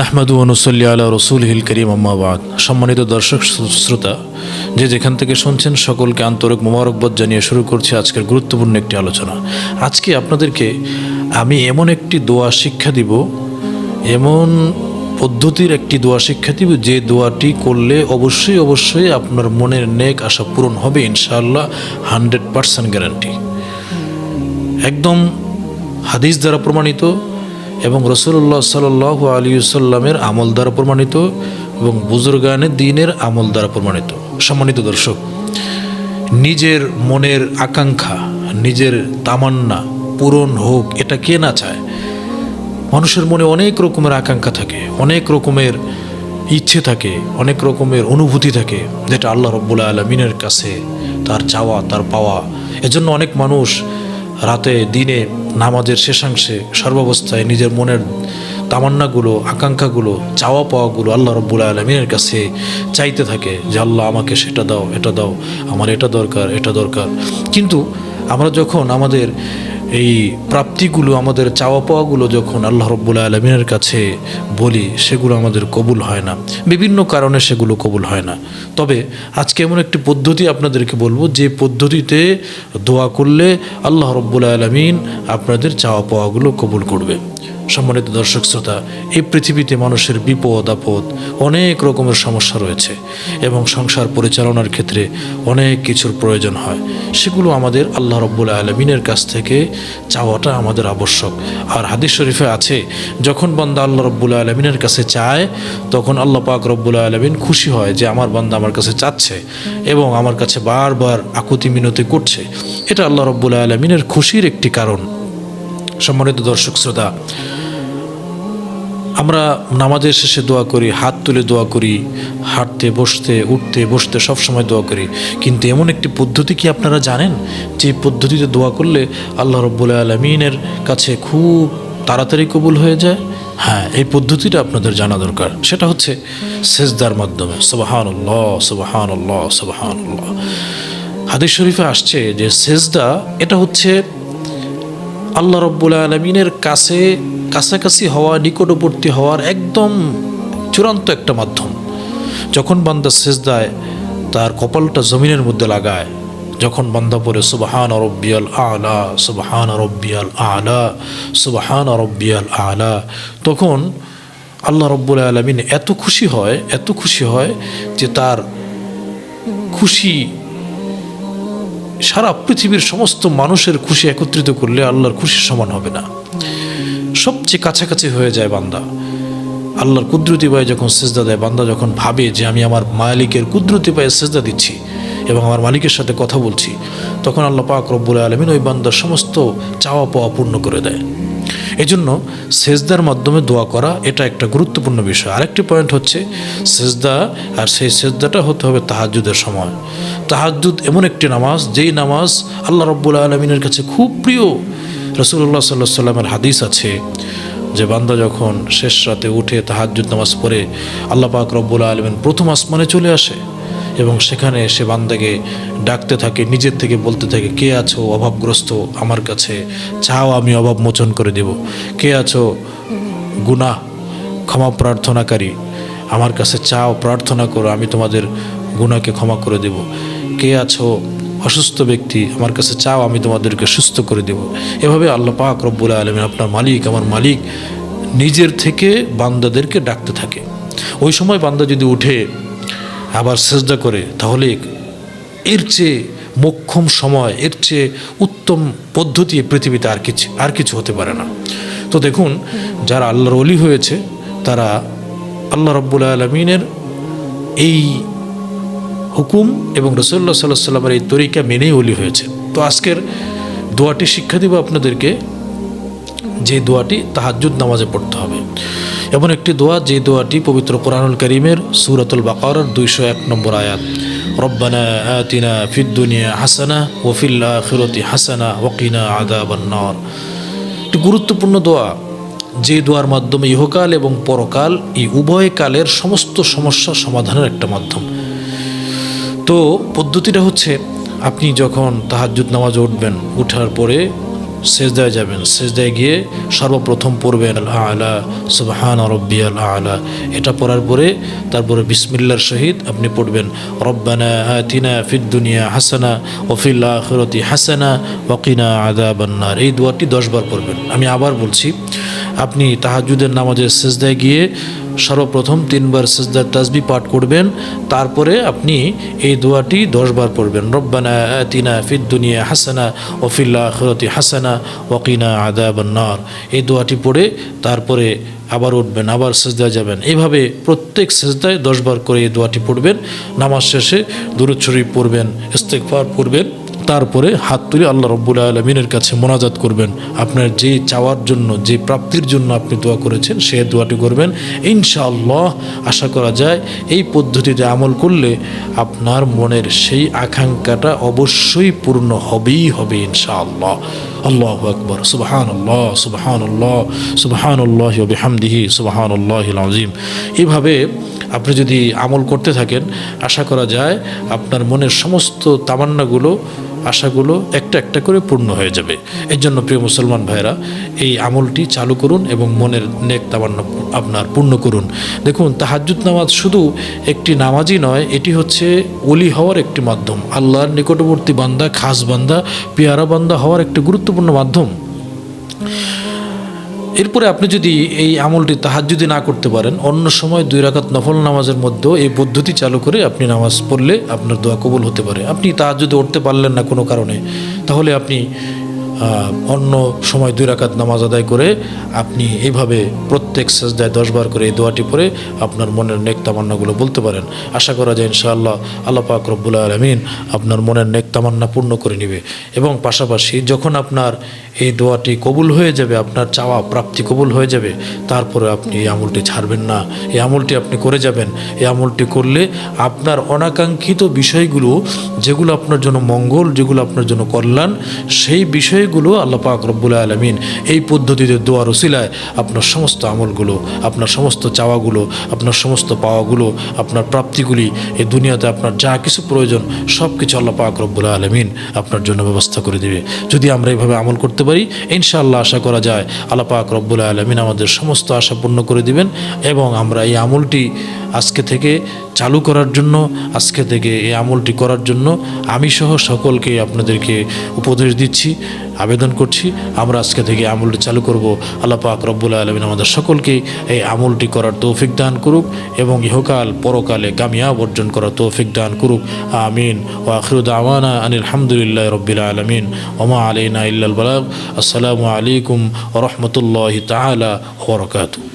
নাহমাদু অনুসল্লি আলা রসুল হিল করিম আম্মাবাদ সম্মানিত দর্শক, শ্রোতা, যে যেখান থেকে শুনছেন, সকলকে আন্তরিক মোবারকবাদ জানিয়ে শুরু করছি আজকের গুরুত্বপূর্ণ একটি আলোচনা। আজকে আপনাদেরকে আমি এমন একটি দোয়া শিক্ষা দিব, এমন পদ্ধতির একটি দোয়া শিক্ষা দিব, যে দোয়াটি করলে অবশ্যই অবশ্যই আপনার মনের নেক আশা পূরণ হবে, ইনশাআল্লাহ, হান্ড্রেড পারসেন্ট গ্যারান্টি। একদম হাদিস দ্বারা প্রমাণিত এবং রসুল্লাহ সাল আলী সাল্লামের আমল দ্বারা প্রমাণিত এবং বুজুর্গানের দিনের আমল দ্বারা প্রমাণিত। সম্মানিত দর্শক, নিজের মনের আকাঙ্ক্ষা, নিজের তামান্না পূরণ হোক, এটা কে না চায়? মানুষের মনে অনেক রকমের আকাঙ্ক্ষা থাকে, অনেক রকমের ইচ্ছে থাকে, অনেক রকমের অনুভূতি থাকে যেটা আল্লাহ রব্বুল্লা আলমিনের কাছে তার চাওয়া, তার পাওয়া। এজন্য অনেক মানুষ রাতে, দিনে নামাজের শেষাংশে সর্বাবস্থায় নিজের মনের তামান্নাগুলো, আকাঙ্ক্ষাগুলো চাওয়া পাওয়াগুলো আল্লাহ রব্বুল আলমিনের কাছে চাইতে থাকে যে, আল্লাহ, আমাকে সেটা দাও, এটা দাও, আমার এটা দরকার এটা দরকার। কিন্তু আমরা যখন আমাদের এই প্রাপ্তিগুলো, আমাদের চাওয়া পাওয়াগুলো যখন আল্লাহ রব্বুল্লা আলমিনের কাছে বলি, সেগুলো আমাদের কবুল হয় না। বিভিন্ন কারণে সেগুলো কবুল হয় না। তবে আজকে এমন একটি পদ্ধতি আপনাদেরকে বলব, যে পদ্ধতিতে দোয়া করলে আল্লাহ রব্বুল্লা আলমিন আপনাদের চাওয়া পাওয়াগুলো কবুল করবে। সম্মানিত দর্শক শ্রোতা, এই পৃথিবীতে মানুষের বিপদ, আপদ অনেক রকমের সমস্যা রয়েছে এবং সংসার পরিচালনার ক্ষেত্রে অনেক কিছুর প্রয়োজন হয়। সেগুলো আমাদের আল্লাহ রব্বুল আলমিনের কাছ থেকে চাওয়াটা আমাদের আবশ্যক। আর হাদিস শরীফে আছে, যখন বান্দা আল্লাহ রব্বুল আলমিনের কাছে চায়, তখন আল্লাহ পাক রব্বুল আলমিন খুশি হয় যে আমার বান্দা আমার কাছে চাচ্ছে এবং আমার কাছে বারবার আকুতি মিনতি করছে। এটা আল্লাহ রব্বুল আলমিনের খুশির একটি কারণ। সম্মানিত দর্শক শ্রোতা, আমরা নামাজের শেষে দোয়া করি, হাত তুলে দোয়া করি, হাঁটতে, বসতে, উঠতে, বসতে সব সময় দোয়া করি। কিন্তু এমন একটি পদ্ধতি কি আপনারা জানেন? যে পদ্ধতিতে দোয়া করলে আল্লাহ রব্বুল আলমিনের কাছে খুব তাড়াতাড়ি কবুল হয়ে যায়? হ্যাঁ এই পদ্ধতিটা আপনাদের জানা দরকার। সেটা হচ্ছে সেজদার মাধ্যমে। সুবাহান আল্লাহ সুবাহান আল্লাহ সুবাহান আল্লাহ হাদিস শরীফে আসছে যে সেজদা, এটা হচ্ছে আল্লাহ রব্বুল আলমিনের কাছে কাছাকাছি হওয়া, নিকটবর্তী হওয়ার একদম চূড়ান্ত একটা মাধ্যম। যখন বান্দা শেষ সেজদায় তার কপালটা জমিনের মধ্যে লাগায়, যখন বান্দা পড়ে, সুবাহান রব্বিয়াল আলা, সুবাহান রব্বিয়াল আলা, সুবাহান রব্বিয়াল আলা, তখন আল্লাহ রব্বুল আলমিন এত খুশি হয়, এত খুশি হয় যে তার খুশি সারা পৃথিবীর সমস্ত মানুষের খুশি একত্রিত করলে আল্লাহর খুশি সমান হবে না। সবচেয়ে কাছাকাছি হয়ে যায় বান্দা। আল্লাহর কুদরতি পায়ে যখন সেজদা দেয়, বান্দা যখন ভাবে যে আমি আমার মালিকের কুদরতি পায়ে সেজদা দিচ্ছি এবং আমার মালিকের সাথে কথা বলছি, তখন আল্লাহ পাক রব্বুল আলমিন ওই বান্দার সমস্ত চাওয়া পাওয়া পূর্ণ করে দেয়। এজন্য সেজদার মাধ্যমে দোয়া করা এটা একটা গুরুত্বপূর্ণ বিষয়। আরেকটি পয়েন্ট হচ্ছে সেজদা আর সেই সেজদাটা হতে হবে তাহাজুদের সময়। তাহাজুদ এমন একটি নামাজ, যেই নামাজ আল্লাহ রব্বুল আলমিনের কাছে খুব প্রিয়। রসুল্লাহ সাল্লাহ সাল্লামের হাদিস আছে যে বান্দা যখন শেষ রাতে উঠে তাহাজুদ নামাজ পড়ে আল্লাহ পাক রব্বুল আলমিন প্রথম আসমানে চলে আসে। এবং সেখানে সে বান্দাকে ডাকতে থাকে, নিজের থেকে বলতে থাকে, কে আছো অভাবগ্রস্ত আমার কাছে? চাও আমি অভাব মোচন করে দেব। কে আছো গুনাহ, ক্ষমা প্রার্থনাকারী? আমার কাছে চাও, প্রার্থনা করো, আমি তোমাদের গুনাকে ক্ষমা করে দেব। কে আছো অসুস্থ ব্যক্তি? আমার কাছে চাও, আমি তোমাদেরকে সুস্থ করে দেব। এভাবে আল্লাহ পাক রব্বুল আলমিন আপনার মালিক, আমার মালিক, নিজের থেকে বান্দাদেরকে ডাকতে থাকে। ওই সময় বান্দা যদি উঠে আবার সেজদা করে, তাহলে এর চেয়ে মোক্ষম সময়, এর চেয়ে উত্তম পদ্ধতি পৃথিবীতে আর কিছু আর কিছু হতে পারে না। তো দেখুন, যারা আল্লাহর অলি হয়েছে, তারা আল্লাহ রব্বুল আলমিনের এই হুকুম এবং রসল্লা সাল্লাহ সাল্লামের এই তরিকা মেনেই অলি হয়েছে। তো আজকের দোয়াটি শিক্ষা দিব আপনাদেরকে, যে দোয়াটি তাহাজুদ নামাজে পড়তে হবে। এমন একটি দোয়া যে দোয়াটি পবিত্র কোরআনুল করিমের সুরাতুল বাকার দুইশো এক নম্বর আয়াত। রব্বানা আতিনা ফিদ্দুনিয়া হাসানা ওফিল্লা খিরতি হাসানা ওকিনা আদা বান্নার একটি গুরুত্বপূর্ণ দোয়া যে দোয়ার মাধ্যমে ইহকাল এবং পরকাল, এই উভয় কালের সমস্ত সমস্যা সমাধানের একটা মাধ্যম। তো পদ্ধতিটা হচ্ছে, আপনি যখন তাহাজুদ নামাজ উঠবেন, উঠার পরে সেজদায় যাবেন। সেজদায় গিয়ে সর্বপ্রথম পড়বেন, আল আলা, সুবহান রব্বিয়াল আলা এটা পড়ার পরে তারপরে বিসমিল্লার সহিত আপনি পড়বেন, রব্বানা আতিনা ফিদ দুনিয়া হাসানা ওফিল আখিরাতি হাসানা ওকিনা আদা বান্নার এই দোয়াটি দশবার পড়বেন। আমি আবার বলছি, আপনি তাহাজুদের নামাজের সেজদায় গিয়ে সর্বপ্রথম তিনবার সেজদার তাসবি পাঠ করবেন, তারপরে আপনি এই দোয়াটি দশবার পড়বেন। রব্বানা আতিনা ফিদ দুনিয়া হাসানা ওফিল্লা আখরতি হাসানা ওয়াকিনা আদাবান্নার এই দোয়াটি পড়ে তারপরে আবার উঠবেন, আবার সেজদায় যাবেন। এইভাবে প্রত্যেক সেজদায় দশবার করে এই দোয়াটি পড়বেন। নামাজ শেষে দুরুদ শরীফ পড়বেন ইস্তেকফার পড়বেন। তারপরে হাত তুলে আল্লাহ রব্বুল আলমিনের কাছে মোনাজাত করবেন। আপনার যে চাওয়ার জন্য, যে প্রাপ্তির জন্য আপনি দোয়া করেছেন, সে দোয়াটি করবেন। ইনশাআল্লাহ, আশা করা যায় এই পদ্ধতিতে আমল করলে আপনার মনের সেই আকাঙ্ক্ষাটা অবশ্যই পূর্ণ হবেই হবে ইনশাআল্লাহ। আল্লাহ আকবর। সুবাহান আল্লাহ সুবাহান আল্লাহ সুবাহান আল্লাহ বিহামদিহি সুবাহান আল্লাহ আজিম এভাবে আপনি যদি আমল করতে থাকেন, আশা করা যায় আপনার মনের সমস্ত তামান্নাগুলো আশাগুলো একটা একটা করে পূর্ণ হয়ে যাবে। এর জন্য প্রিয় মুসলমান ভাইরা এই আমলটি চালু করুন এবং মনের নেক তামান্না আপনার পূর্ণ করুন। দেখুন তাহাজুদ নামাজ শুধু একটি নামাজই নয়, এটি হচ্ছে ওলি হওয়ার একটি মাধ্যম। আল্লাহর নিকটবর্তী বান্দা, খাস বান্দা, পেয়ারা বান্দা হওয়ার একটি গুরুত্বপূর্ণ মাধ্যম। এরপরে আপনি যদি এই আমলটি তাহাজ্জুদি না করতে পারেন, অন্য সময় দুই রাখাত নফল নামাজের মধ্যেও এই পদ্ধতি চালু করে আপনি নামাজ পড়লে আপনার দোয়া কবুল হতে পারে। আপনি তাহাজ্জুদে উঠতে পারলেন না কোনো কারণে। তাহলে আপনি অন্য সময় দুই রাকাত নামাজ আদায় করে আপনি এইভাবে প্রত্যেক সেজদায় দশবার করে এই দোয়াটি পড়ে আপনার মনের নেক তামান্নাগুলো বলতে পারেন। আশা করা যায় ইনশাআল্লাহ আল্লাহ পাক রব্বুল আলমিন আপনার মনের নেক তামান্না পূর্ণ করে নেবে। এবং পাশাপাশি যখন আপনার এই দোয়াটি কবুল হয়ে যাবে, আপনার চাওয়া প্রাপ্তি কবুল হয়ে যাবে, তারপরে আপনি এই আমলটি ছাড়বেন না। এই আমলটি আপনি করে যাবেন। এই আমলটি করলে আপনার অনাকাঙ্ক্ষিত বিষয়গুলো, যেগুলো আপনার জন্য মঙ্গল, যেগুলো আপনার জন্য কল্যাণ, সেই বিষয়গুলো আল্লাহ পাক রব্বুল আলমিন এই পদ্ধতিতে, দোয়া রসিলায় আপনার সমস্ত আমলগুলো, আপনার সমস্ত চাওয়াগুলো, আপনার সমস্ত পাওয়াগুলো, আপনার প্রাপ্তিগুলি এই দুনিয়াতে আপনার যা কিছু প্রয়োজন সব কিছু আল্লাহ পাক রব্বুল আলমিন আপনার জন্য ব্যবস্থা করে দেবে। যদি আমরা এইভাবে আমল করতে পারি, ইনশাআল্লাহ আশা করা যায় আল্লাহ পাক রব্বুল আলমিন আমাদের সমস্ত আশা পূর্ণ করে দিবেন এবং আমরা এই আমলটি আজকে থেকে চালু করার জন্য, আজকে থেকে এই আমলটি করার জন্য আমি সহ সকলকে আপনাদেরকে উপদেশ দিচ্ছি, আবেদন করছি, আমরা আজকে থেকে আমলটি চালু করব। আল্লাহ পাক রব্বুল আলমিন আমাদের সকলকে এই আমলটি করার তৌফিক দান করুক এবং ইহকাল, পরকালে কামিয়াব অর্জন করার তৌফিক দান করুক। আমিন। ও আখরুদ আওয়ানা আনিল হামদুলিল্লাহ রব্বিল আলমিন। ওমা আলাইনা ইল্লাল বালাগ। আসসালামু আলাইকুম রহমতুল্লাহ তালা ওবরকাতু